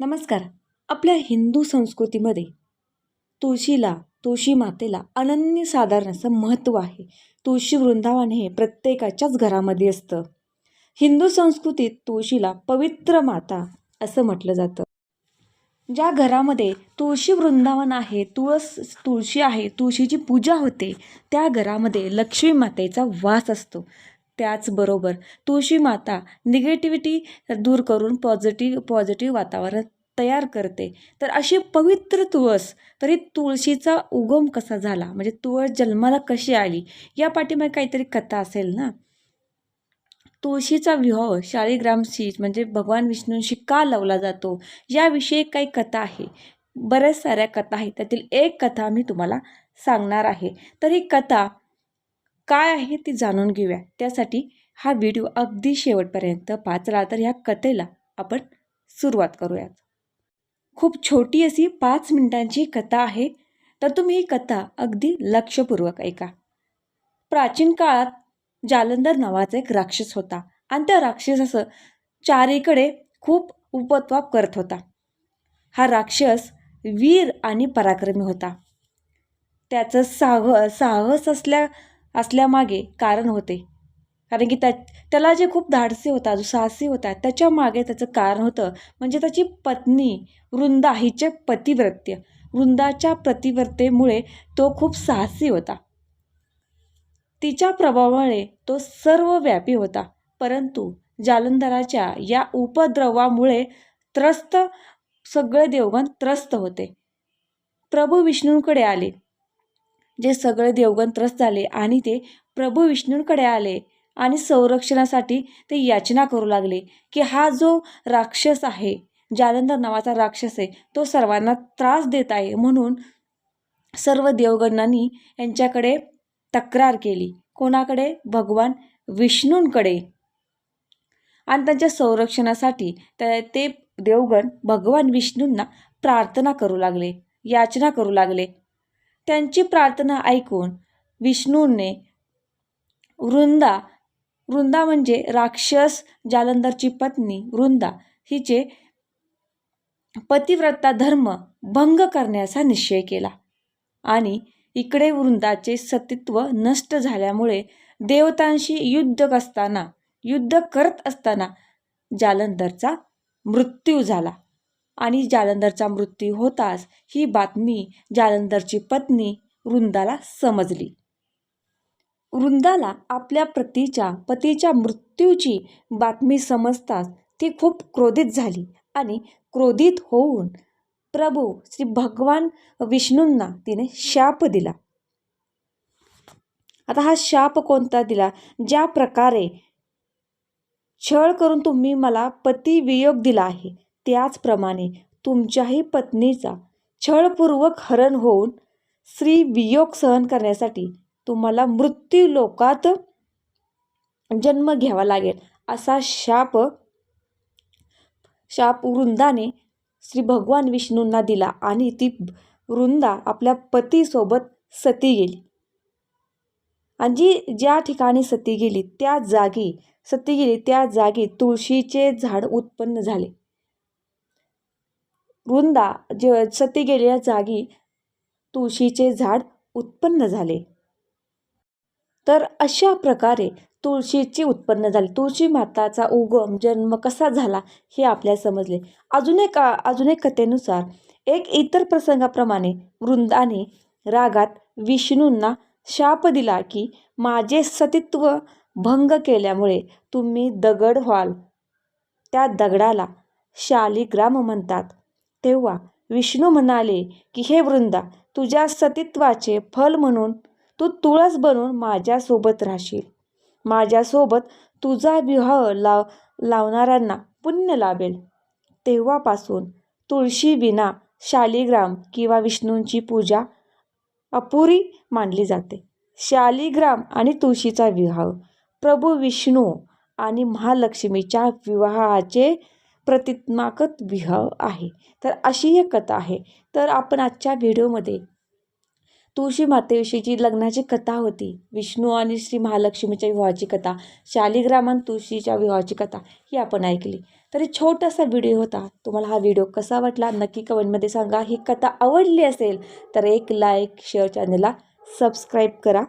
नमस्कार. आपल्या हिंदू संस्कृतीमध्ये तुळशीला तुळशी मातेला अनन्यसाधारण असं महत्त्व आहे. तुळशी वृंदावन हे प्रत्येकाच्याच घरामध्ये असतं. हिंदू संस्कृतीत तुळशीला पवित्र माता असं म्हटलं जातं. ज्या घरामध्ये तुळशी वृंदावन आहे तुळस तुळशी आहे तुळशीची पूजा होते त्या घरामध्ये लक्ष्मी मातेचा वास असतो. त्याचबरोबर तुळशी माता निगेटिव्हिटी दूर करून पॉझिटिव्ह पॉझिटिव्ह वातावरण तयार करते. तर अशी पवित्र तुळस तरी तुळशीचा उगम कसा झाला? म्हणजे तुळस जन्माला कशी आली? या पाठीमागे काहीतरी कथा असेल ना? तुळशीचा विवाह शाळीग्रामशी म्हणजे भगवान विष्णूंशी का लावला जातो? याविषयी काही कथा आहे. बऱ्याच साऱ्या कथा आहेत. त्यातील एक कथा मी तुम्हाला सांगणार आहे. तर ही कथा काय आहे ती जाणून घेऊया. त्यासाठी हा व्हिडिओ अगदी शेवटपर्यंत पाचला तर ह्या कथेला आपण सुरुवात करूयात. खूप छोटी अशी पाच मिनिटांची कथा आहे तर तुम्ही ही कथा अगदी लक्षपूर्वक ऐका. प्राचीन काळात जालंधर नावाचा एक राक्षस होता आणि त्या राक्षसाचं चारीकडे खूप उपत्वाप करत होता. हा राक्षस वीर आणि पराक्रमी होता. त्याचं साह साहस असल्या असल्यामागे कारण होते. कारण की त्या त्याला जे खूप धाडसी होता जो साहसी होता त्याच्यामागे त्याचं कारण होतं. म्हणजे त्याची पत्नी वृंदा हिचे पतिव्रत्य. वृंदाच्या प्रतिव्रतेमुळे तो खूप साहसी होता. तिच्या प्रभावामुळे तो सर्वव्यापी होता. परंतु जालंधराच्या या उपद्रवामुळे त्रस्त सगळे देवगण त्रस्त होते. प्रभू विष्णूंकडे आले. जे सगळे देवगण त्रस्त झाले आणि ते प्रभू विष्णूंकडे आले आणि संरक्षणासाठी ते याचना करू लागले की हा जो राक्षस आहे जालंधर नावाचा राक्षस आहे तो सर्वांना त्रास देत आहे म्हणून सर्व देवगणांनी यांच्याकडे तक्रार केली. कोणाकडे? भगवान विष्णूंकडे. आणि त्यांच्या संरक्षणासाठी ते देवगण भगवान विष्णूंना प्रार्थना करू लागले याचना करू लागले. त्यांची प्रार्थना ऐकून विष्णूने वृंदा वृंदा म्हणजे राक्षस जालंधरची पत्नी वृंदा हिचे पतिव्रता धर्म भंग करण्याचा निश्चय केला. आणि इकडे वृंदाचे सतीत्व नष्ट झाल्यामुळे देवतांशी युद्ध असताना युद्ध करत असताना जालंधरचा मृत्यू झाला. आणि जालंधरचा मृत्यू होताच ही बातमी जालंधरची पत्नी वृंदाला समजली. वृंदाला आपल्या पतीच्या पतीच्या मृत्यूची बातमी समजताच ती खूप क्रोधित झाली आणि क्रोधित होऊन प्रभू श्री भगवान विष्णूंना तिने शाप दिला. आता हा शाप कोणता दिला? ज्या प्रकारे छळ करून तुम्ही मला पती वियोग दिला आहे. त्याचप्रमाणे तुमच्याही पत्नीचा छळपूर्वक हरण होऊन स्त्री वियोग सहन करण्यासाठी तुम्हाला मृत्यू लोकात जन्म घ्यावा लागेल असा शाप शाप वृंदाने श्री भगवान विष्णूंना दिला आणि ती वृंदा आपल्या पतीसोबत सती गेली. आणि जी ज्या ठिकाणी सती गेली त्या जागी सती गेली त्या जागी तुळशीचे झाड उत्पन्न झाले. वृंदा ज सती गेलेल्या जागी तुळशीचे झाड उत्पन्न झाले. तर अशा प्रकारे तुळशीची उत्पन्न झाली. तुळशी माताचा उगम जन्म कसा झाला हे आपल्याला समजले. अजून एक अजून एक कथेनुसार एक इतर प्रसंगाप्रमाणे वृंदाने रागात विष्णूंना शाप दिला की माझे सतीत्व भंग केल्यामुळे तुम्ही दगड व्हाल. त्या दगडाला शालिग्राम म्हणतात. तेव्हा विष्णू म्हणाले की हे वृंदा तुझ्या सतीत्वाचे फल म्हणून तू तुळस बनून माझ्यासोबत राहशील. माझ्यासोबत तुझा विवाह लाव लावणाऱ्यांना पुण्य लाभेल तेव्हापासून तुळशी विना शालिग्राम किंवा विष्णूंची पूजा अपुरी मानली जाते. शालिग्राम आणि तुळशीचा विवाह प्रभू विष्णू आणि महालक्ष्मीच्या विवाहाचे प्रतिज्ञागत विवाह आहे. तर अशी एक कथा आहे. तर आपण आजच्या व्हिडिओमध्ये तुळशी मातेविषयीची लग्नाची कथा होती. विष्णू आणि श्री महालक्ष्मीच्या विवाहाची कथा शालिग्राम आणि तुळशीच्या विवाहाची कथा ही आपण ऐकली. तरी छोटासा व्हिडिओ होता. तुम्हाला हा व्हिडिओ कसा वाटला नक्की कमेंटमध्ये सांगा. ही कथा आवडली असेल तर एक लाईक शेअर चॅनलला सबस्क्राईब करा.